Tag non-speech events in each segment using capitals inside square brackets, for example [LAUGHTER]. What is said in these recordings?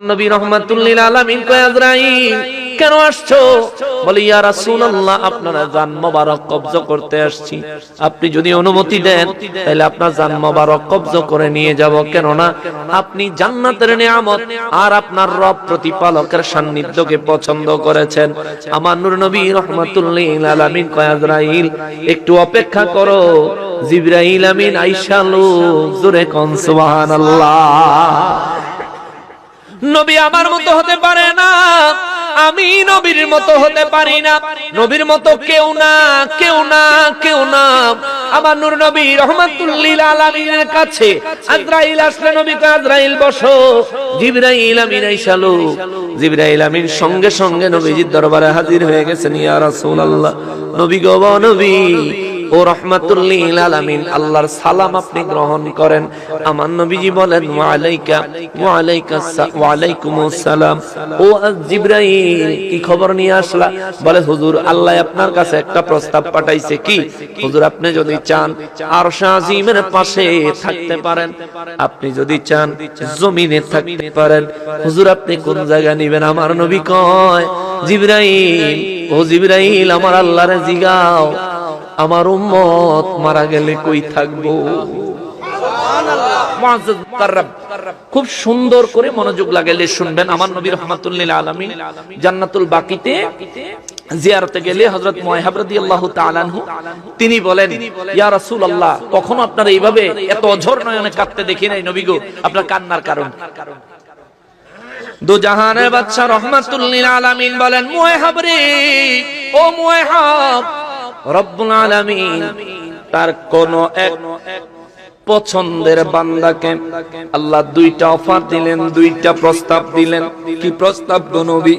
নবী রহমাতুল্লিল আলামিন কয়, আজরাইল, কেন আসছো? বলে, ইয়া রাসূলুল্লাহ, আপনারা জান মোবারক কবজ করতে আসছি। আপনি যদি অনুমতি দেন, তাহলে আপনার জান মোবারক কবজ করে নিয়ে যাব। কেন না আপনি জান্নাতের নিয়ামত আর আপনার রব প্রতিপালকের সান্নিধ্যকে পছন্দ করেছেন। আমার নূর নবী রহমাতুল্লিল আলামিন কয়, আজরাইল, একটু অপেক্ষা করো। জিবরাইল আমিন আইসা লোক, জোরে কোন, সুবহানাল্লাহ। নবী আমার মতো হতে পারে না। আমি নবীর মতো হতে পারি না। নবীর মতো কেউ না কেউ না কেউ না। আমার নূর নবী রহমাতুল্লিল আলামিনের কাছে আজরাইল আসলে নবী কয় আজরাইল বসো। জিবরাইল আমিন আইসালো জিবরাইল আমিন সঙ্গে সঙ্গে নবীজির দরবারে হাজির হয়ে গেছেন, ইয়া রাসূলুল্লাহ। নবী গো নবী ও রহমাতুল্লিল আলামিন, আল্লাহর সালাম আপনি গ্রহণ করেন। আমার নবীজি বলেন সালাম। ও জিবরাইল, কি খবর নিয়ে আসলা? বলে, হুজুর, আল্লাহ আপনার কাছে একটা প্রস্তাব পাঠাইছে। কি? হুজুর, আপনি যদি চান আরশ আজিমের পাশে থাকতে পারেন। আপনি যদি চান জমিনে থাকতে পারেন। হুজুর, আপনি কোন জায়গা নেবেন? আমার নবী কয়, জিবরাইল, ও জিবরাইল, আমার আল্লাহরে জিগাও। আমার উম্মত মারা গেলে কই থাকব? খুব সুন্দর করে মনোযোগ লাগাইলে শুনবেন আমার নবী রহমাতুল্লিল আলামিন। জান্নাতুল বাকিতে জিয়ারতে গেলে হযরত মুহাইব রাদিয়াল্লাহু তাআলা আনহু তিনি বলেন ইয়া রাসূলুল্লাহ কখনো আপনারা এইভাবে এত অঝর নয়নে কাঁদতে দেখি নাই নবী গো? আপনার কান্নার কারণ। দু জাহানের বাদশা রহমাতুল্লিল আলামিন বলেন মুহাইব রে ও মুহাইব রব্বুল আলামিন তার কোন এক পছন্দের বান্দাকে আল্লাহ দুইটা অফার দিলেন, দুইটা প্রস্তাব দিলেন। কি প্রস্তাব গো নবী?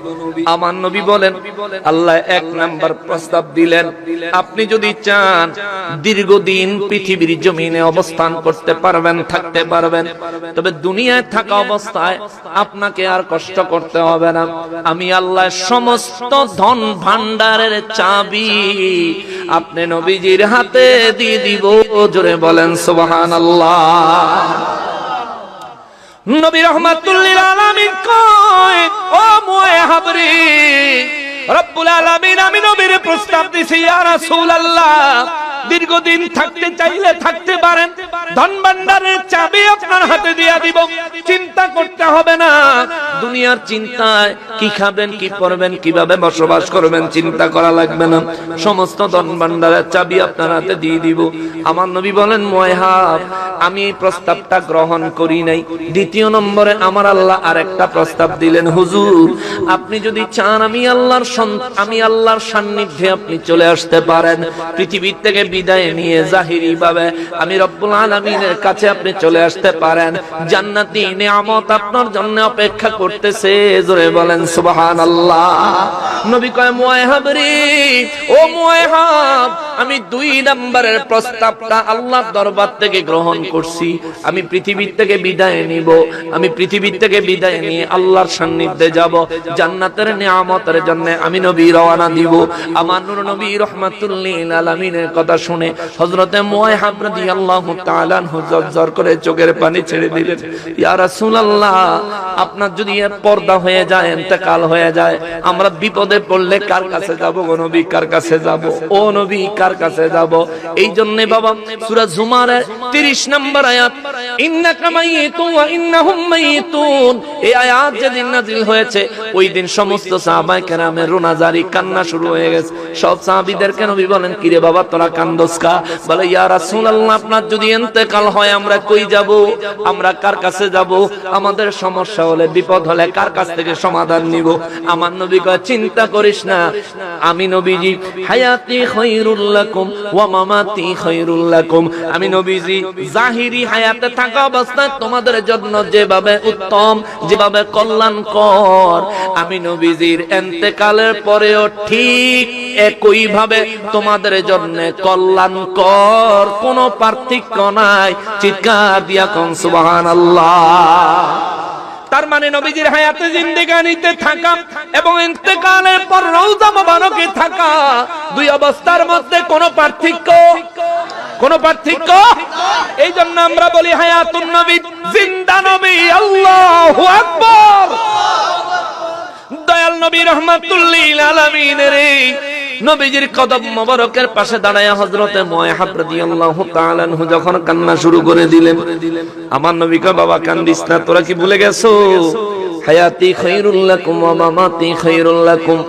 আমার নবী বলেন, আল্লাহ এক নাম্বার প্রস্তাব দিলেন, আপনি যদি চান দীর্ঘদিন পৃথিবীর জমিনে অবস্থান করতে পারবেন, থাকতে পারবেন, তবে দুনিয়ায় থাকা অবস্থায় আপনাকে আর কষ্ট করতে হবে না। আমি আল্লাহ সমস্ত ধন ভান্ডারের চাবি আপনি নবীজির হাতে দিয়ে দিব। জোরে বলেন সুবহান নবী রহমাতুল্লিল আলামিন কয় ও মুয়াহাবরি রব্বুল আলামিন আমি নবীর প্রস্তাব দিছি ইয়া রাসূলুল্লাহ। দীর্ঘদিন থাকতে চাইলে থাকতে পারেন। ধন ভান্ডারের চাবি আপনার হাতে দিয়া দিব। চিন্তা করতে হবে না। দুনিয়ার চিন্তায় কি খাবেন, কি করবেন কীভাবে বসবাস করবেন চিন্তা করা লাগবে না। সমস্ত ধন ভান্ডারের চাবি আপনার হাতে দিয়ে দিব। আমার নবী বলেন ময়হাব আমি এই প্রস্তাবটা গ্রহণ করি নাই। দ্বিতীয় নম্বরে আমার আল্লাহ আরেকটা প্রস্তাব দিলেন, হুজুর, আপনি যদি চান আমি আল্লাহর আমি আল্লাহর সান্নিধ্যে আপনি চলে আসতে পারেন। পৃথিবীর থেকে বিদায় নিয়ে জাহিরি ভাবে আমি রব্বুল আলামিনের কাছে আপনি চলে আসতে পারেন। জান্নাতি নিয়ামত আপনার জন্য অপেক্ষা করতেছে। জোরে বলেন, সুবহানাল্লাহ। নবী কয়, মুয়াহাব রে, ও মুয়াহাব, আমি দুই নম্বরের প্রস্তাবটা আল্লাহর দরবার থেকে গ্রহণ করছি। আমি পৃথিবীর থেকে বিদায় নিব। আমি পৃথিবীর থেকে বিদায় নিয়ে আল্লাহর সান্নিধ্যে যাব। জান্নাতের নিয়ামতের জন্য আমি নবী রওনা দিব। আমার নবী রহমাতুল্লিল আলামিনের কথা শুনে তাআলা আনহু জর্জর করে চোখের পানি ছেড়ে দিলেন। ইয়া রাসূলুল্লাহ, আপনার যদি পর্দা হয়ে যায় ইন্তেকাল হয়ে যায়, আমরা বিপদে পড়লে কার কাছে যাব গো নবী? কার কাছে যাব? ও নবী, কার কাছে যাব? এই জন্য বাবা, সূরা জুমারের 30 নম্বর আয়াত ওই দিন সমস্ত রোনাজারি, কান্না শুরু হয়ে গেছে। সব সাহাবীদেরকে নবী বলেন, কিরে বাবা, তোরা বলে, ইয়া রাসূলুল্লাহ, আপনার যদি ইন্তেকাল হয়, আমরা কই যাব? আমরা কার কাছে যাব? আমাদের সমস্যা হলে, বিপদ হলে কার কাছ থেকে সমাধান নিব? আমার নবী কয়, চিন্তা করিস না। আমি নবীজি, হায়াতি খায়রুল লাকুম ওয়া মামাতি খায়রুল লাকুম। আমি নবীজি, জাহিরি হায়াতে থাকা অবস্থায় তোমাদের জন্য যেভাবে উত্তম, যেভাবে কল্যাণকর। আমি নবীজির ইন্তেকালের পরেও ঠিক একই ভাবে তোমাদের জন্য কল্যাণকর, কোনো পার্থক্য নাই। চিৎকার দিয়া কোন, সুবহানাল্লাহ। তার মানে নবীজির হায়াতে জিন্দেগানিতে থাকা এবং ইন্তেকালের পর রওজা মোবারকে থাকা দুই অবস্থার মধ্যে কোনো পার্থক্য? কোন পার্থক্য? এই জন্য আমরা বলি হায়াতুন নবী, জিন্দা নবী, আল্লাহু আকবার। দয়াল রহমাতুল লিল আলামিনের এই নবীজির কদম মোবারকের পাশে দাঁড়ায় হযরতে মুয়াহাব রাদিয়াল্লাহু তাআলা আনহু যখন কান্না শুরু করে দিলেন। আমার নবী বাবা, কান্দিস না, তোরা কি ভুলে গেছো? হায়াতি খায়রুল লাকুম ওয়া মামাতি খায়রুল লাকুম।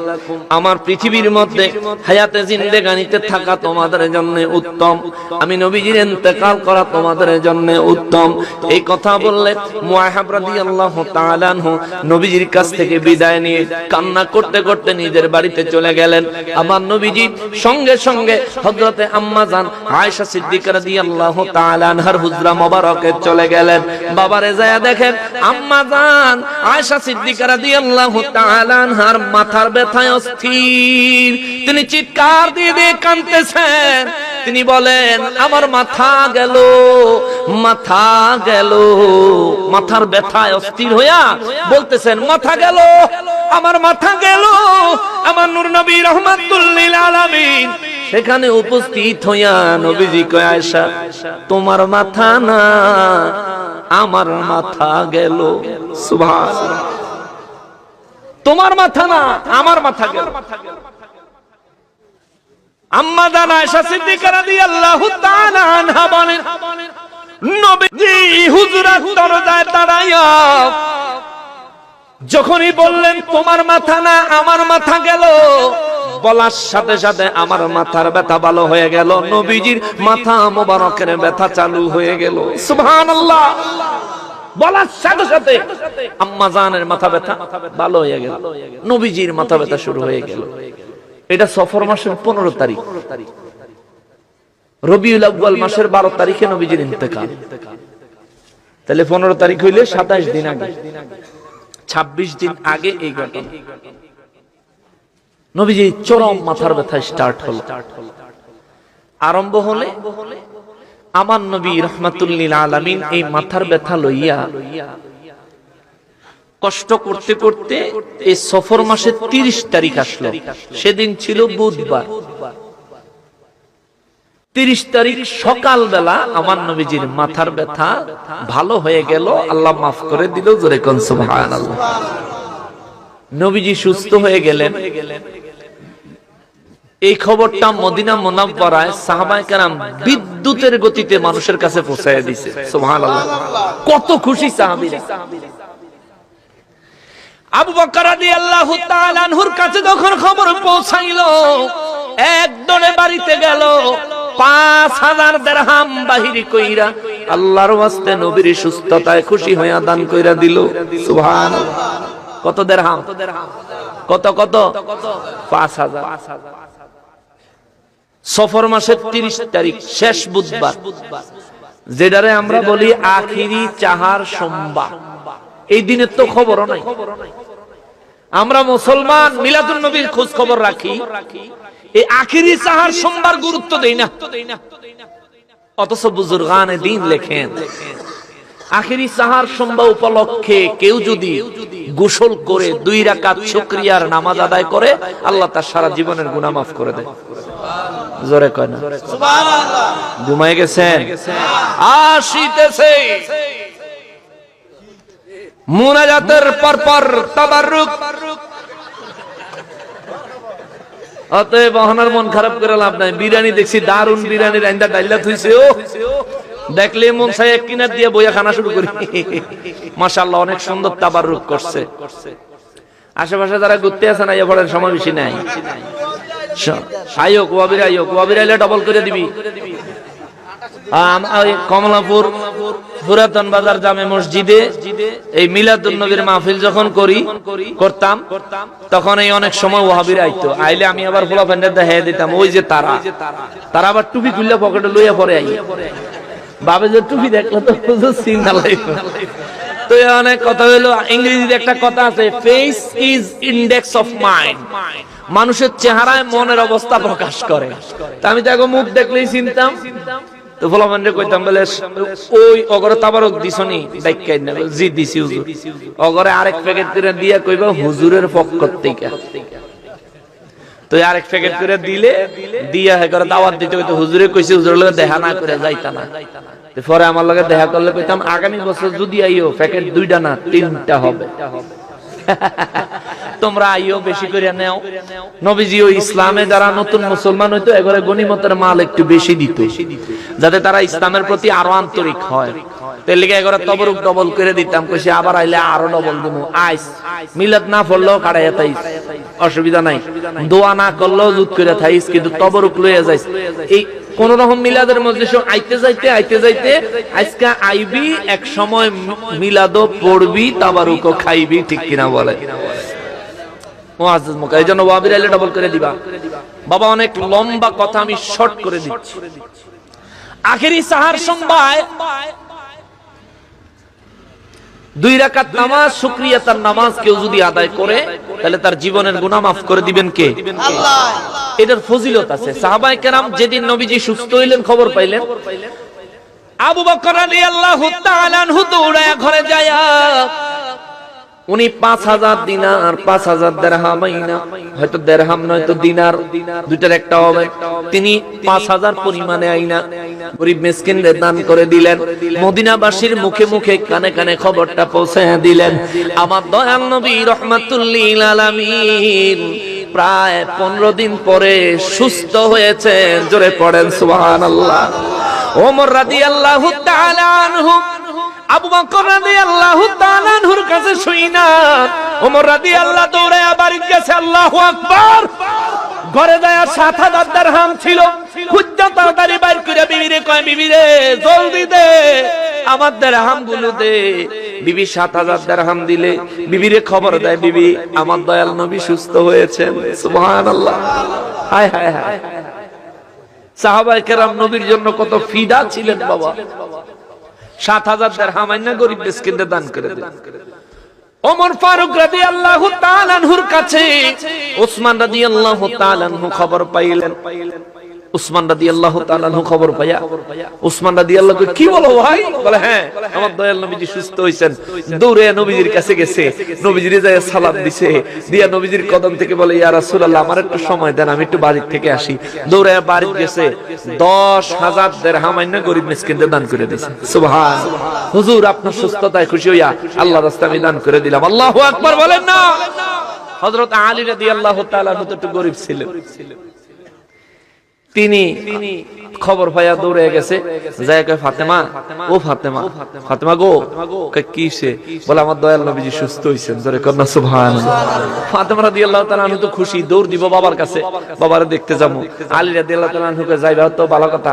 আমার পৃথিবীর মধ্যে হায়াতে জিন্দেগানিতে থাকা তোমাদের জন্য উত্তম। আমি নবীজির ইন্তেকাল করা তোমাদের জন্য উত্তম। এই কথা বললে মুয়াহাব রাদিয়াল্লাহু তাআলা আনহু নবীজির কাছ থেকে বিদায় নিয়ে কান্না করতে করতে নিজের বাড়িতে চলে গেলেন। আমার নবীজি সঙ্গে সঙ্গে হযরতে আম্মা জান আয়েশা সিদ্দিকা রাদিয়াল্লাহু তাআলা আনহার হুজরা মোবারকে চলে গেলেন। বাবারে যায় দেখেন আম্মা জান আয়েশা সিদ্দিকা রাদিয়াল্লাহু তাআলা আনহার মাথার ব্যথায় অস্থির। তিনি চিৎকার দিয়ে দিয়ে কাঁদতেছেন। তিনি বলেন, আমার মাথা গেল মাথা গেল, মাথার ব্যথায় অস্থির হইয়া বলতেছেন, মাথা গেল, আমার মাথা গেল, আমার নূর নবী রহমাতুল্লিল আলামিন। সেখানে উপস্থিত হইয়া নবীজি কয়, আয়েশা, তোমার মাথা না, আমার মাথা গেল। সুভাষ তোমার মাথা না, আমার মাথা গেল। আম্মা দানা আয়েশা সিদ্দিকা রাদিয়াল্লাহু তাআলা আনহা বলেন, নবীজি দরজায় দাঁড়াইয়া যখনই বললেন, তোমার মাথা না, আমার মাথা গেল, বলার সাথে সাথে আমার মাথার ব্যথা ভালো হয়ে গেল, নবীজির মাথা মোবারকের ব্যথা চালু হয়ে গেল। সুবহানাল্লাহ। বলার সাথে সাথে আম্মা জানের মাথা ব্যথা ভালো হয়ে গেল, নবীজির মাথা ব্যথা শুরু হয়ে গেল। এটা সফর মাসের পনেরো তারিখ। রবিউল আব্বাল মাসের বারো তারিখে নবীজির ইন্তেকাল। তাহলে পনেরো তারিখ হইলে সাতাশ দিন আগে। ছাব্বিশ দিন আগে এই ঘটনা। নবীজি চরম মাথার ব্যথা স্টার্ট হলো। আরম্ভ হলে আমার নবী রহমাতুল্লিল আলামিন এই মাথার ব্যথা লইয়া কষ্ট করতে করতে এই সফর মাসের তিরিশ তারিখ আসলো। সেদিন ছিল বুধবার। তিরিশ তারিখ সকালবেলা আমার নবীজির মাথার ব্যথা ভালো হয়ে গেল। আল্লাহ মাফ করে দিল, জোরে নবীজি সুস্থ হয়ে গেলেন। এই খবরটা মদিনা মোনাব্বরায় সাহাবায়ে কেরাম বিদ্যুতের গতিতে মানুষের কাছে পৌঁছায় দিছে। সুবহানাল্লাহ। কত খুশি সাহাবীরা। আবু বকর রাদিয়াল্লাহু তাআলা আনহুর কাছে যখন খবর পৌঁছাইলো, এক দলে বাড়িতে গেল, পাঁচ হাজার দেড়হাম বাহিরি কইরা আল্লাহর ওয়াস্তে নবীর সুস্থতায় খুশি হইয়া দান কইরা দিল। সুবহানাল্লাহ। কত দেড়হাম? কত কত? পাঁচ হাজার। সফর মাসের তিরিশ তারিখ, শেষ বুধবার। যেটারে আমরা বলি আখিরি চাহার সোমবার। এই দিনের তো খবরও নাই। আমরা মুসলমান মিলাদুল নবীর খোঁজ খবর রাখি। এই আখিরি চাহার সোমবার গুরুত্ব দেই না। অথচ বুজুর্গানে দিন লেখেন আখিরি সাহার সোমবার উপলক্ষে কেউ যদি গোসল করে দুই রাকাত শুকরিয়ার নামাজ আদায় করে আল্লাহ তার সারা জীবনের গুনাহ মাফ করে দেয়। জোরে কয় না? ঘুমায় গেছেন? আসিতেছে মুনাজাতের পর পর তাবাররুক। অতএব অহনার মন খারাপ করে লাভ নাই। বিরিয়ানি দেখছি দারুণ বিরিয়ানি রান্দা ডাইলা থইছে, ও। দেখলে মন চাই এক কিনার দিয়ে বইয়া খানা শুরু করি। মাশাআল্লাহ, অনেক সুন্দর তাবাররুক করছে। আশেপাশে যারা ঘুরতে আছে না এবারের সময় বেশি নাই। আয়োক ওয়াবির আয়োক ওয়াবির আইলে ডবল করে দিবি। কমলাপুর পুরাতন বাজার জামে মসজিদে এই মিলাদুন নবীর মাহফিল যখন করি, করতাম, তখন এই অনেক সময় ওয়াহাবির আইতো, আইলে আমি আবার ফুলা ফ্যান্ডের দিতাম, ওই যে তারা। তারা আবার টুপি খুললে পকেটে লইয়া পরে আই বাবে যে টুপি তো চিন্তা তো অনেক কথা হলো ইংরেজিতে একটা কথা আছে face is index of mind মানুষের চেহারায় মনের অবস্থা প্রকাশ করে। আমি তো এখন মুখ দেখলেই চিনতাম। তো ফলাফান্ডে কইতাম বলে, ওই অগরে তাবারক দিছনি? দাইকাই না জি, দিছি হুজুর। অগরে আরেক প্যাকেট করে দিয়া কইবা, হুজুরের পক্ষ থেকে। তো আরেক প্যাকেট করে দিলে, দিয়া হে করে দাওয়াত দিতে কইতো, হুজুরে কইছে, হুজুরের লগে দেখা না করে যাইতা না। পরে আমার লগে দেখা করলে কইতাম, আগামী বছর যদি আইও, প্যাকেট দুইটা না, তিনটা হবে। [LAUGHS] তোমরা আইও বেশি করে নেও। নবীজি ও ইসলামে যারা নতুন মুসলমান হইতো এবারে গনিমতের মাল একটু বেশি দিত, যাতে তারা ইসলামের প্রতি আরও আন্তরিক হয়। এগারো তবরুক যাইস। এই কোন রকম মিলাদের মজলিস আইতে আইতে আইবি মিলাদও পড়বি, তাবারুকও খাইবি, ঠিক কিনা বলে। মুআজ্জিজ মুকা এই জন্য ওয়াবির আইলে ডবল করে দিবা। বাবা অনেক লম্বা কথা আমি শর্ট করে দিচ্ছি। আখেরি সাহার সম্বায় দুই রাকাত নামাজ শুকরিয়া তার নামাজ কেউ যদি আদায় করে তাহলে তার জীবনের গুনাহ মাফ করে দিবেন কে? এটার ফজিলত আছে। সাহাবাই কেরাম যেদিন নবীজি সুস্থ হইলেন খবর পাইলেন। আবু বকর রাদিয়াল্লাহু তাআলা ঘরে যায় উনি পাঁচ হাজার দিনার, পাঁচ হাজার দেড়হাম হয়তো দেড়হাম নয়তো দিনার, দুইটার একটা হবে। তিনি পাঁচ হাজার পরিমাণে আইনা গরিব দান করে দিলেন। মদিনাবাসীর মুখে মুখে কানে কানে খবরটা পৌঁছে দিলেন। আমার দয়াল নবী রহমাতুল্লিল প্রায় পনেরো দিন পরে সুস্থ হয়েছেন জোরে পড়েন সুবহান আল্লাহ ওমর রাদিয়াল্লাহু তাআলা আনহু আবু বকর রাদিয়াল্লাহু কাছে শুই না। ওমর গেছে, আল্লাহু আকবার! ঘরে যায় ছিল। তাড়াতাড়ি বাইর করে বিবিরে কয়, বিবিরে, জলদি দে, আমারগুলো দে। বিবি দিলে। বিবিরে খবর দেয়, বিবি, আমার দয়াল নবী সুস্থ হয়েছেন। সুবহানাল্লাহ। হায় হায় হায়। সাহাবায়ে কেরাম নবীর জন্য কত ফিদা ছিলেন বাবা। সাত হাজার দেড় হামাইনা গরিব মিসকিনদের দান করে দেন ওমর ফারুক রাদি আল্লাহ তালানহুর কাছে ওসমান রাদি আল্লাহ তালানহু খবর পাইলেন। উসমান রাদি আল্লাহ তালানহু খবর পাইয়া, উসমান রাদি আল্লাহ কি বলো ভাই? বলে হ্যাঁ আমার দয়াল নবীজি সুস্থ হইছেন। দৌড়ে নবীজির কাছে গেছে। নবীজির যায় সালাম দিছে। দিয়া নবীজির কদম থেকে বলে, ইয়া রাসূলুল্লাহ, আমার একটু সময় দেন, আমি একটু বাড়ি থেকে আসি। দৌড়ে বাড়ি গেছে। দশ হাজার দেড়হাম আইনা গরিব মিসকিনদের দান করে দিছে। সুবহান। হুজুর আপনার সুস্থতায় খুশি হইয়া আল্লাহ রাস্তা আমি দান করে দিলাম। আল্লাহু আকবার বলেন না। হযরত আলী রাদিয়াল্লাহু তাআলা তো একটু গরিব ছিলেন। তিনি খবর পাইয়া দৌড়ে গেছে। যায় কয়, ফাতেমা, ও ফাতেমা ফাতেমা গো, কয় কিসে বলে, আমার দয়াল নবীজি সুস্থ হইছেন, জোরে কন্যা সুবহান ফাতেমা রাদিয়াল্লাহু তাআলা আমি তো খুশি, দৌড় দিব বাবার কাছে, বাবারে দেখতে যাব আলী রাদিয়াল্লাহু তাআলা হুকে যাইবা তো ভালো কথা।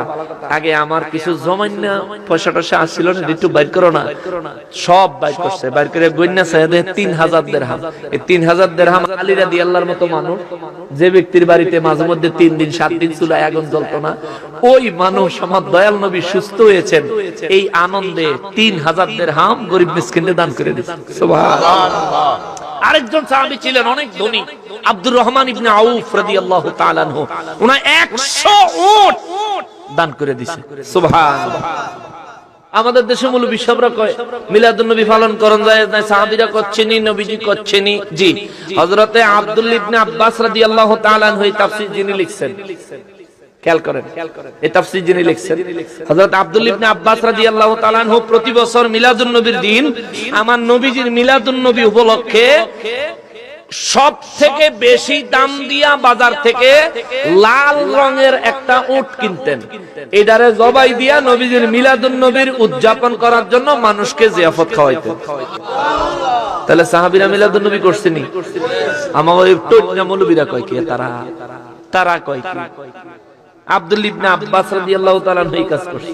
আগে আমার কিছু জমাইনা, পয়সা টয়সা আসছিল না, একটু বাইর করো না। সব বাইর করছে, বাইর করে গন্যা সাহেবে তিন হাজার দেড়হাম। এই তিন হাজার দেড়হাম আলী রাদিয়াল্লাহর মতো মানুষ, যে ব্যক্তির বাড়িতে মাঝে মধ্যে তিন দিন, সাত দিন চুলায় আগুন জ্বলতো না ওই মানুষ আমার দয়াল নবী সুস্থ হয়েছেন। এই আনন্দে তিন হাজার দের হাম গরিব মিসকিনকে দান করে দিচ্ছেন আরেকজন সাহাবী ছিলেন, অনেক ধনী, আব্দুর রহমান ইবনে আউফ রাদিয়াল্লাহু তাআলা আনহু। উনি 100 উট দান করে দিয়েছে। সুবহানাল্লাহ। আমাদের দেশে মূল বিশ্বরা কয়? মিলাদুন নবী পালন করন যায় না সাহাবীরা করছেনই নবীজি করছেনই জি, হযরতে আব্দুল ইবনে আব্বাস রাদিয়াল্লাহু তাআলা এই তাফসীর যিনি লিখছেন। খেয়াল করেন। এই তাফসীর যিনি লিখছেন, হযরত আব্দুল ইবনে আব্বাস রাদিয়াল্লাহু তাআলা আনহু প্রতি বছর মিলাদুন নবীর দিন আমার নবীজির মিলাদুন নবী উপলক্ষে সব থেকে বেশি দাম দিয়া বাজার থেকে লাল রঙের একটা উট কিনতেন। এটারে জবাই দিয়া নবীজির মিলাদুন নবীর উদযাপন করার জন্য মানুষকে জিয়াফত খাওয়াইতেন। তাহলে সাহাবিরা মিলাদুন নবী করছেনি? আমার ওই টোটনা মৌলবীরা কয় কি, তারা তারা কয় কি? আব্দুল ইবনে আব্বাস রাদিয়াল্লাহু তাআলা কাজ করছে।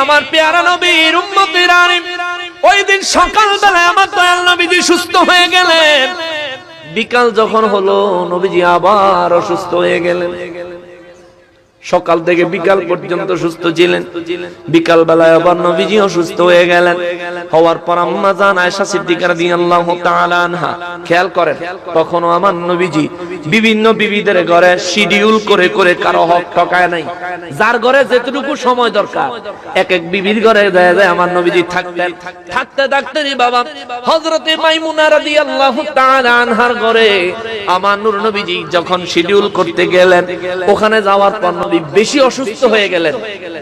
আমার পেয়ারা নবীর উম্মতেরা রে ওই দিন সকালবেলায় আমার দয়াল নবীজি সুস্থ হয়ে গেলেন। বিকাল যখন হলো, নবীজি আবার অসুস্থ হয়ে গেলেন। সকাল থেকে বিকাল পর্যন্ত সুস্থ ছিলেন। বিকাল বেলায় আবার নবীজি অসুস্থ হয়ে গেলেন। হওয়ার পর আম্মা জান আয়েশা সিদ্দিকা রাদিয়াল্লাহু তাআলা আনহা। খেয়াল করেন তখনও আমার নবীজি বিভিন্ন বিবিদের ঘরে শিডিউল করে করে কারও হক ঠকায় নাই। যার ঘরে যেটুকু সময় দরকার এক এক বিবির ঘরে যায় যায় আমার নবীজি থাকতেন। থাকতে থাকতে রে বাবা হযরতে মাইমুনা রাদিয়াল্লাহু তাআলা আনহার ঘরে আমার নূর নবীজি যখন শিডিউল করতে গেলেন ওখানে যাওয়ার পর নবী বেশি অসুস্থ হয়ে গেলেন।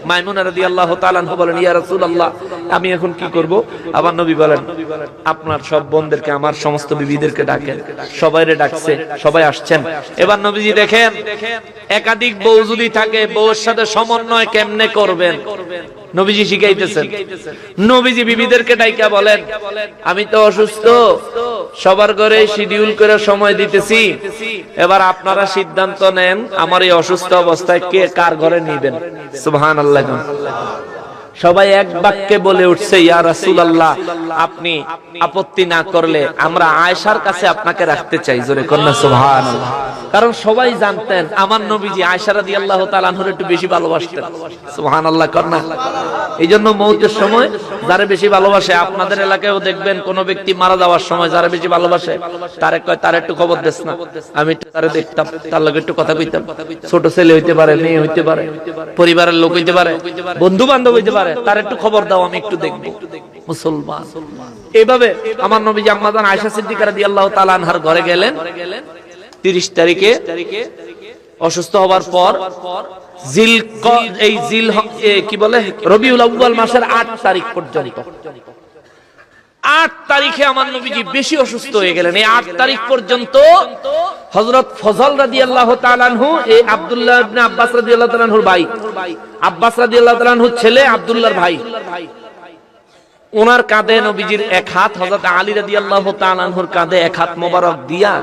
মাইমুনা রাদি আল্লাহ তালানহ বলেন, ইয়া রাসূলুল্লাহ, আমি এখন কি করব? আবার নবী বলেন, আপনার সব বোনদেরকে, আমার সমস্ত বিবিদেরকে ডাকেন। সবাইরে ডাকছে, সবাই আসছেন। এবার নবীজি দেখেন, একাধিক বউ যদি থাকে বউর সাথে সমন্বয় কেমনে করবেন? নবীজি শিখাইতেছেন। নবীজি বিবিদেরকে ডাইকা বলেন আমি তো অসুস্থ সবার ঘরে শিডিউল করে সময় দিতেছি। এবার আপনারা সিদ্ধান্ত নেন আমার এই অসুস্থ অবস্থায় কে কার ঘরে নিবেন? সুবহানাল্লাহ। সবাই এক বাক্যে বলে উঠছে, ইয়া রাসূলুল্লাহ, আপনি আপত্তি না করলে আমরা আয়েশার কাছে আপনাকে রাখতে চাই। জোরে কন্যা, সুবহানাল্লাহ। কারণ সবাই জানতেন, আমার নবীজি আয়েশা রাদিয়াল্লাহু তাআলা আনহার একটু বেশি ভালোবাসতেন। সুবহানাল্লাহ, কন্যা। এই জন্য মৌতের সময় যারা বেশি ভালোবাসে, আপনাদের এলাকায়ও দেখবেন কোন ব্যক্তি মারা যাওয়ার সময় যারা বেশি ভালোবাসে, তারে কয়, তার একটু খবর দেস না, আমি তারে দেখতাম, তার লগে একটু কথা কইতাম। ছোট ছেলে হইতে পারে, মেয়ে হইতে পারে, পরিবারের লোক হইতে পারে বন্ধু বান্ধব হইতে পারে তার একটু খবর দাও, আমি একটু দেখব। মুসলমান। এইভাবে আমার নবী জাম্মাদান আয়সা সিদ্দিকা রাদিয়াল্লাহু তাআলা আনহার ঘরে গেলেন 30 তারিখে অসুস্থ হবার পর জিল এই জিল কি বলে? রবিউল আউয়াল মাসের আট তারিখ পর্যন্ত। আট তারিখে আমার নবীজি বেশি অসুস্থ হয়ে গেলেন। এই আট তারিখ পর্যন্ত হজরত ফজল রাজি আল্লাহ তালানহু এই আবদুল্লাহ আব্বাস রাজি আল্লাহ তালানহুর ভাই। আব্বাস রাজি আল্লাহ তালানহুর ছেলে আবদুল্লাহর ভাই। ওনার কাঁধে নবীজির এক হাত, হযরত আলী রাদিয়াল্লাহু তাআলা আনহুর কাঁধে এক হাত মোবারক দিয়া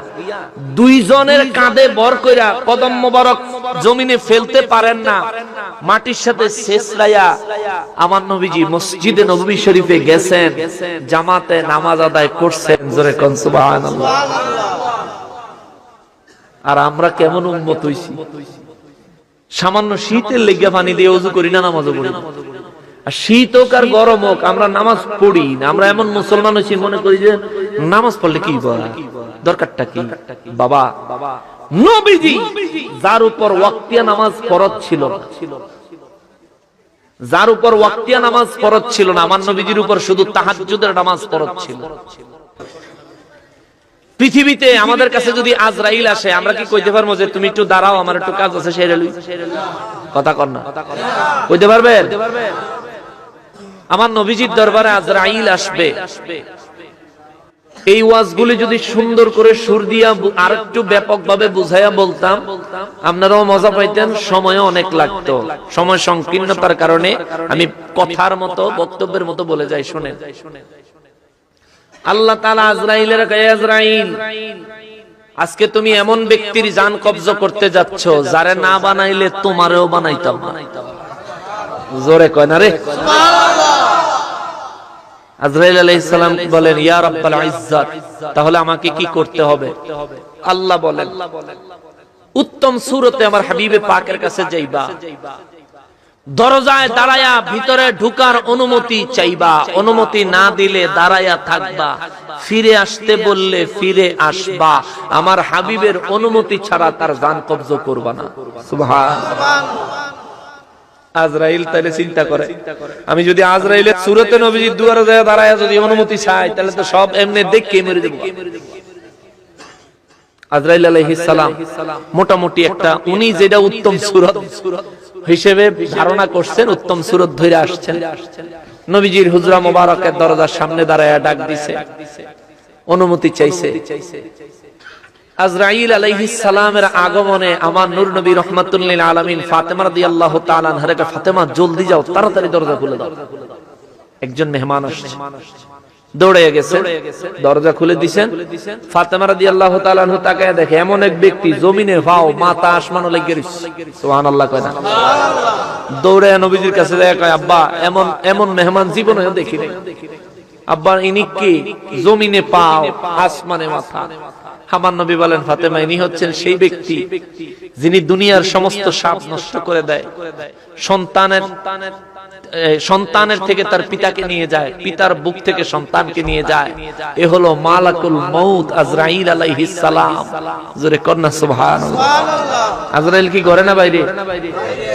দুইজনের কাঁধে বর কইরা কদম মোবারক জমিনে ফেলতে পারেন না। মাটির সাথে শেষরাইয়া আমার নবীজি মসজিদে নববী শরীফে গেছেন, জামাতে নামাজ আদায় করছেন, জোরে আর আমরা কেমন উম্মত হইছি? সামান্য শীতের লেগে পানি দিয়ে ওযু করি না, নামাজও পড়ি না। আর শীত হোক আর গরম হোক, আমরা নামাজ পড়ি না। আমরা এমন মুসলমান হয়েছি, মনে করি যে নামাজ পড়লে কি বলা? দরকারটা কি? বাবা, নবীজি যার উপর ওয়াক্তিয়া নামাজ ফরজ ছিল যার উপর ওয়াক্তিয়া নামাজ ফরজ ছিল না, আমার নবীজির উপর শুধু তাহাজ্জুদের নামাজ ফরজ ছিল। পৃথিবীতে আমাদের কাছে যদি আজরাইল আসে আমরা কি কইতে পারব যে তুমি একটু দাঁড়াও আমার একটু কাজ আছে সেরে লই। কথা কর না। কইতে পারবেন? আমার নবীজির দরবারে আজরাইল আসবে। এই ওয়াজগুলি যদি সুন্দর করে সুর দিয়া আর একটু ব্যাপক ভাবে বুঝাইয়া বলতাম আপনারাও মজা পাইতেন সময় অনেক লাগতো। সময় সংকীর্ণতার কারণে আমি কথার মতো বক্তব্যের মতো বলে যাই শুনে আল্লাহ তালা আজরাইলের আজরাইল আজকে তুমি এমন ব্যক্তির জান কবজ করতে যাচ্ছ যারে না বানাইলে তোমারেও বানাইতাম জোরে কয় না রে? আজরাইল আলাইহিস সালাম বলেন ইয়া রাব্বাল ইজ্জাত তাহলে আমাকে কি করতে হবে? আল্লাহ বলেন উত্তম সুরতে আমার হাবিবে পাকের কাছে যাইবা। দরজায় দাঁড়ায়া ভিতরে ঢুকার অনুমতি চাইবা, অনুমতি না দিলে দাঁড়ায়া থাকবা। ফিরে আসতে বললে ফিরে আসবা। আমার হাবিবের অনুমতি ছাড়া তার জান কবজ করবা না। আজরাইল তাহলে চিন্তা করে। আমি যদি আজরাইলের সুরতে নবীজির দুয়ারে দাঁড়ায় যদি অনুমতি চাই তাহলে তো সব এমনি দেখে মেরে দেবো। আজরাইল মোটামুটি একটা, উনি যেটা উত্তম সুরত হিসেবে ধারণা করছেন, উত্তম সুরত ধরে আসছেন। নবীজির হুজরা মোবারকের দরজার সামনে দাঁড়ায় ডাক দিছে। অনুমতি চাইছে। আলাইহিস সালামের আগমনে আমার আলামিন ফাতেমা ফাতেমা, জলদি যাও, তাড়াতাড়ি দরজা খুলে দাও। একজন মেহমান আসছে। দৌড়ে গেছে। দরজা খুলে দিছেন। ফাতেমা রাদিয়াল্লাহু তাআলা আনহু তাকায় দেখে এমন এক ব্যক্তি জমিনে ভাও মাথা আসমানও লেগে সুবহানাল্লাহ কয় না। দৌড়ে নবীজির কাছে যায় কয় আব্বা এমন এমন মেহমান জীবনেও দেখি নাই। আব্বা ইনি কি? জমিনে পাও আসমানে মাথা। আমার নবী বলেন ফাতেমা ইনি হচ্ছেন সেই ব্যক্তি যিনি দুনিয়ার সমস্ত সাপ নষ্ট করে দেয়। সন্তানের সন্তানের থেকে তার পিতাকে নিয়ে যায়, পিতার বুক থেকে সন্তানকে নিয়ে যায়। এ হলো মালাকুল মউত আজরাইল আলাইহিস সালাম। জোরে কন্যা সুবহানাল্লাহ। আজরাইল কি করে না বাইরে?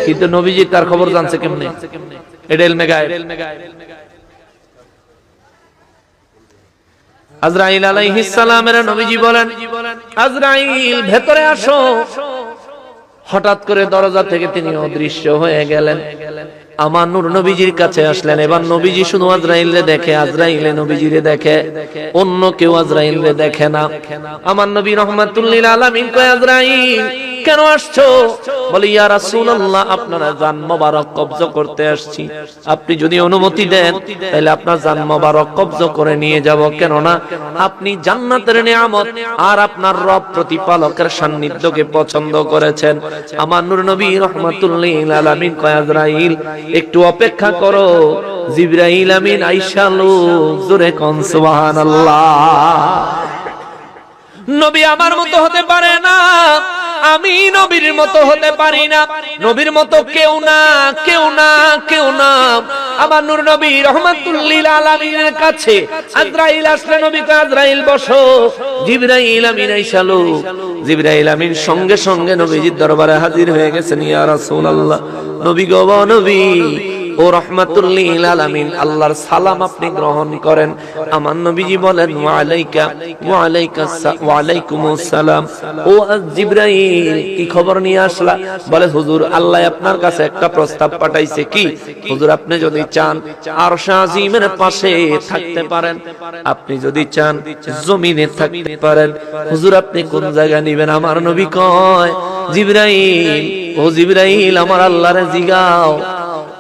কিন্তু নবীজি তার খবর জানছে কেমনে? এটা ইলমে গায়েব। আজরাইল আলাইহিস সালামের নবীজি বলেন, আজরাইল, ভেতরে আসো। হঠাৎ করে দরজা থেকে তিনি অদৃশ্য হয়ে গেলেন। আমার নূর নবীজির কাছে আসলেন। এবার নবীজি শুধু আজরাইলে দেখে, আজরাইলে নবীজিরে দেখে। অন্য কেউ আজরাইলে দেখে না। আমার নবী রহমাতুল্লিল আলামিন কয়, আজরাইল কেন আসছো? বলে, ইয়া রাসূলুল্লাহ, আপনারা জান মোবারক কবজ করতে আসছি। আপনি যদি অনুমতি দেন, তাহলে আপনার জান মোবারক কবজ করে নিয়ে যাব। কেন না আপনি জান্নাতের নিয়ামত আর আপনার রব প্রতিপালকের সান্নিধ্যকে পছন্দ করেছেন। আমার নূর নবী রহমাতুল্লিল আলামিন কয়, আজরাইল, একটু অপেক্ষা করো। জিবরাইল আমিন আইসালু জোরে কোন সুবহানাল্লাহ। নবী আমার মতো হতে পারে না। আমি নবীর মতো হতে পারি না। নবীর মতো কেউ না কেউ না কেউ না। আমার নূর নবী রহমাতুল্লিল আলামিনের কাছে আজরাইল আসলে নবী কয়, আজরাইল, বসো। জিবরাইল আমিন আইসালো জিবরাইল আমিন সঙ্গে সঙ্গে নবীজির দরবারে হাজির হয়ে গেছেন, ইয়া রাসূলুল্লাহ, নবী গো নবী। ও রহমাতুল্লিল আলামিন, আল্লাহর সালাম আপনি গ্রহণ করেন। আমার নবীজি বলেন ওয়া আলাইকা ওয়া আলাইকা ওয়া আলাইকুমুস সালাম। ও জিবরাইল, কি খবর নিয়ে আসলা? বলে, হুজুর, আল্লাহ আপনার কাছে একটা প্রস্তাব পাঠাইছে। কি? হুজুর, আপনি যদি চান আরশ আজিমের পাশে থাকতে পারেন। আপনি যদি চান জমিনে থাকতে পারেন। হুজুর, আপনি কোন জায়গা নিবেন? আমার নবী কয়, জিবরাইল, ও জিবরাইল, আমার আল্লাহরে জিগাও।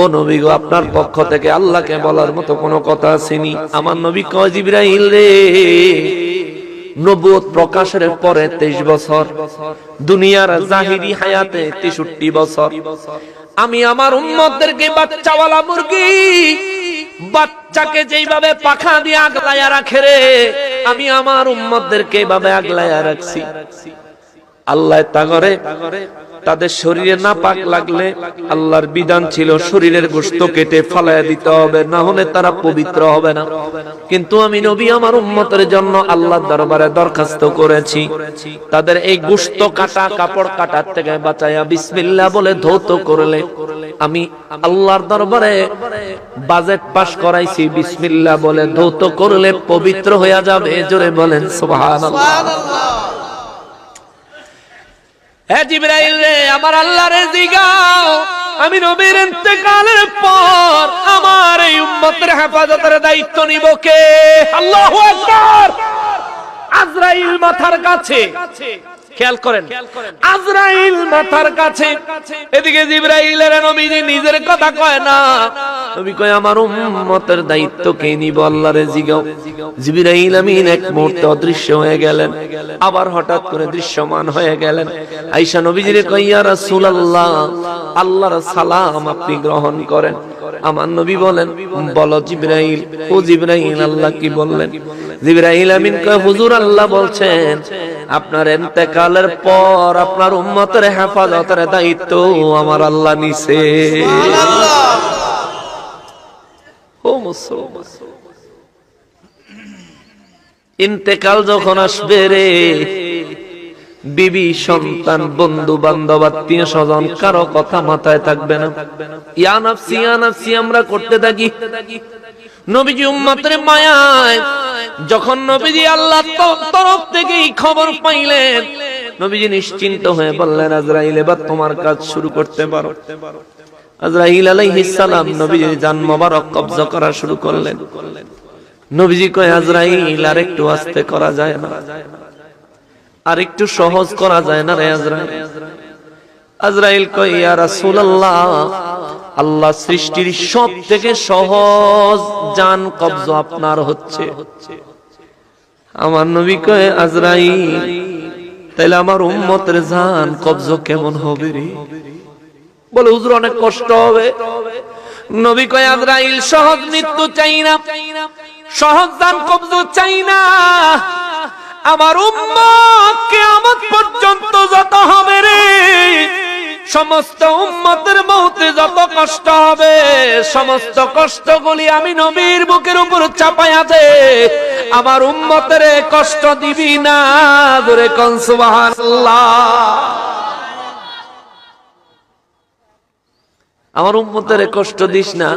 ও নবী গো, আপনার পক্ষ থেকে আল্লাহকে বলার মতো কোনো কথা আসেনি। আমার নবী কয়, জিবরাইল রে, নবুয়ত প্রকাশের পরে তেইশ বছর, দুনিয়ার জাহিরি হায়াতে তেষট্টি বছর। আমি আমার উম্মতদেরকে বাচ্চাওয়ালা মুরগি, বাচ্চাকে যেইভাবে পাখা দিয়ে আগলায়া রাখে রে, আমি আমার উম্মতদেরকে এভাবে আগলায়া রাখছি। আল্লাহ তাগরে তাদের শরীরে না পাক লাগলে আল্লাহর বিধান ছিল শরীরের গোশত কেটে ফালায়া দিতে হবে, না হলে তারা পবিত্র হবে না। কিন্তু আমি নবী, আমার উম্মতের জন্য আল্লাহর দরবারে দরখাস্ত করেছি। তাদের এই গোশত কাটা, কাপড় কাটার থেকে বাঁচাইয়া বিসমিল্লাহ বলে ধৌত করলে আমি আল্লাহর দরবারে বাজেট পাস করাইছি, বিসমিল্লাহ বলে ধৌত করলে পবিত্র হয়ে যাবে। জোরে বলেন, সুবহানাল্লাহ। হ্যাঁ জিবরাইল রে, আমার আল্লাহ রে জিগাও। আমি নবীর ইন্তেকালের পর আমার এই উম্মতের হেফাজতের দায়িত্ব নিব কে? আল্লাহু আজরাইল মাথার কাছে। খেয়াল করেন। আজরাইল মাথার কাছে। এদিকে জিবরাইলের নবীজি নিজের কথা কয় না। নবী কয় আমার উম্মতের দায়িত্ব কে নিব আল্লাহরে জিগাও? জিবরাইল আমিন এক মুহূর্তে অদৃশ্য হয়ে গেলেন। আবার হঠাৎ করে দৃশ্যমান হয়ে গেলেন। আয়েশা নবীজিরে কয় ইয়া রাসূলুল্লাহ আল্লাহর সালাম আপনি গ্রহণ করেন। আমার নবী বলেন বলো জিবরাইল ও জিবরাইল আল্লাহ কি বললেন? জিবরাইল আমিন কয় হুজুর আল্লাহ বলছেন, আপনার পর আপনার উম্মতের হেফাজতের দায়িত্ব আমার আল্লাহ নিছে। ও মুসলমান। ইন্তেকাল যখন আসবে রে, বিবি, সন্তান, বন্ধু, বান্ধব, আত্মীয় স্বজন, কারও কথা মাথায় থাকবে না। ইয়া নাফসি ইয়া নাফসি, আমরা করতে থাকি। নবীজি উম্মতের মায়ায় যখন নবীজি আল্লাহ তরফ থেকে খবর পাইলেন, নবীজি নিশ্চিন্ত হয়ে বললেন, আজরাইল, এবার তোমার কাজ শুরু করতে পারো। আজরাইল আলাইহিস সালাম নবীজি জান মোবারক কবজা করা শুরু করলেন। নবীজি কয়, আজরাইল আর একটু আস্তে করা যায় না। আর একটু সহজ করা যায় না রে আজরাইল। আজরাইল কয়, ইয়া রাসূলুল্লাহ আল্লাহ সৃষ্টির সব থেকে সহজ জান কবজ আপনার হচ্ছে। আমার নবী কয়, আজরাইল, তাইলে আমার উম্মতের জান কবজ কেমন হবে রে? বলে, হুজুর, অনেক কষ্ট হবে। নবী কয়, আজরাইল, সহজ মৃত্যু চাই না। সহজ দান কবজ চাই না। আমার উম্মত কিয়ামত পর্যন্ত যত হবে রে। সমস্ত উম্মতের মৌতে যত কষ্ট হবে, সমস্ত কষ্টগুলি আমি নবীর বুকের উপর চাপাইয়া দে। আমার উম্মতের কষ্ট দিবি না ধরে কন সুবহানাল্লাহ। আমার উম্মতের কষ্ট দিস না,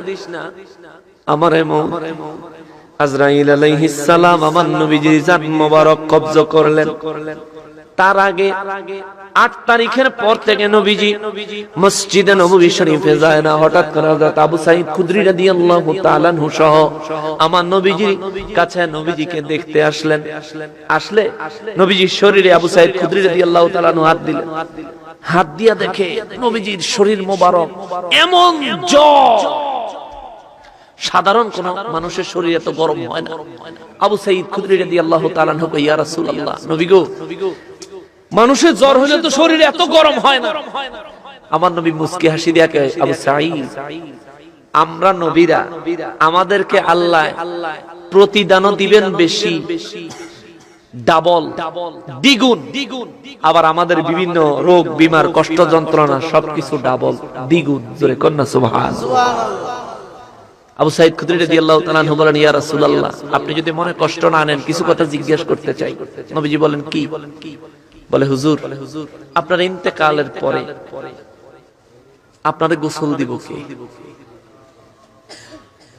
আমার আজরাইল আলাইহিস সালাম আমার নবীজির জান মোবারক কবজ করলেন। তার আগে আট তারিখের পর থেকে নবীজি মসজিদে নববী শরীফে যায় না। হঠাৎ করে হযরত আবু সাঈদ খুদরি রাদিয়াল্লাহু তাআলা আনহু সহ আমার নবীজির কাছে নবীজিকে দেখতে আসলেন। আসলে নবীজির শরীরে আবু সাঈদ খুদরি রাদিয়াল্লাহু তাআলা আনহু হাত দিলেন। হাত দিয়া দেখে নবীজির শরীর মোবারক, এমন জ্বর। সাধারণ কোন মানুষের শরীর এত গরম হয় না। আবু সাইদ খুদরি রাদিয়াল্লাহু তাআলা আনহু ইয়া রাসূলুল্লাহ, নবী গো মানুষের জ্বর হলে তো শরীর এত গরম হয় না। আমার নবী মুস্কি হাসি দিয়া কয় আবু সাঈদ আমরা নবীরা আমাদেরকে আল্লাহ প্রতিদানও দিবেন বেশি। ডাবল দ্বিগুণ। আবার আমাদের বিভিন্ন রোগ বিমার কষ্ট যন্ত্রণা সবকিছু ডাবল দ্বিগুণ। জোরে কন্যা সুবহান আবু সাইদ খুদরি রাদিয়াল্লাহু তাআলা আনহু বলেন ইয়া রাসূলুল্লাহ আপনি যদি মনে কষ্ট না আনেন কিছু কথা জিজ্ঞেস করতে চাই। নবীজি বলেন কি? বলে, হুজুর, আপনার ইন্তেকালের পরে আপনারে গোসল দিব কে?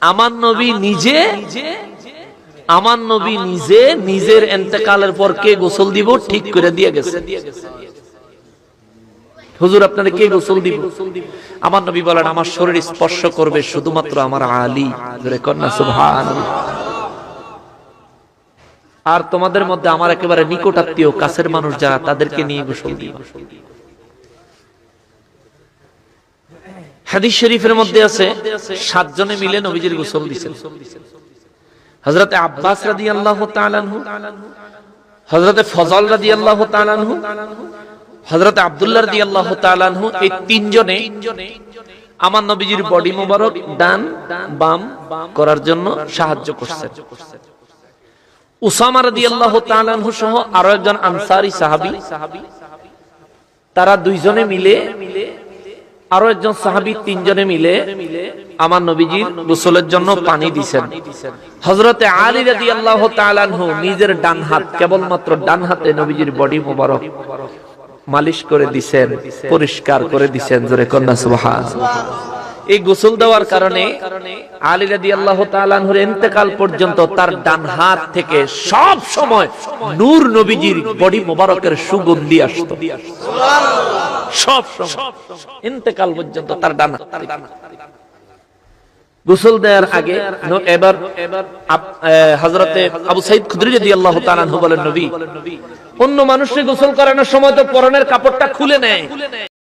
আমার নবী নিজে, আমার নবী নিজে নিজের এন্তেকালের পর কে গোসল দিব ঠিক করে দিয়ে গেছে। হুজুর, আপনারা কে গোসল দিব? আমার নবী বলেন, আমার শরীর স্পর্শ করবে শুধুমাত্র আমার আলী। কন্যা সুবহান আর তোমাদের মধ্যে আমার একেবারে নিকট আত্মীয় কাছের মানুষ যারা, তাদেরকে নিয়ে গোসল দিব হাদিস শরীফের মধ্যে আছে, সাতজনে মিলে নবীজির গোসল হযরতে আব্বাস ফজল রাদিয়াল্লাহু তাআলা আনহু, হযরত আব্দুল্লাহ রাদিয়াল্লাহু এই তিনজনে আমার নবীজির বডি মোবারক, ডান, বাম করার জন্য সাহায্য করছেন। তারা দুইজনে মিলে, আরও একজন তিনজনে মিলে আমার নবীজির গোসলের জন্য পানি দিছেন। হযরতে আলী রাদিয়াল্লাহু তাআলা নিজের ডান হাত, কেবলমাত্র ডান হাতে নবীজির বডি মোবারক মালিশ করে দিছেন, পরিষ্কার করে দিছেন, জোরে কন্যা এই গোসল দেওয়ার কারণে আলী রাদিয়াল্লাহু তাআলা আনহুর ইন্তেকাল পর্যন্ত তার ডান হাত থেকে সব সময় নূর নবীজির বডি মোবারকের সুগন্ধি আসতো। সব ইন্তেকাল পর্যন্ত তার ডান হাত গোসল দেওয়ার আগে এবার হজরতে আবু সাইদ আনহু বলেন, নবী, অন্য মানুষকে গোসল করানোর সময় তো পরনের কাপড়টা খুলে নেয়।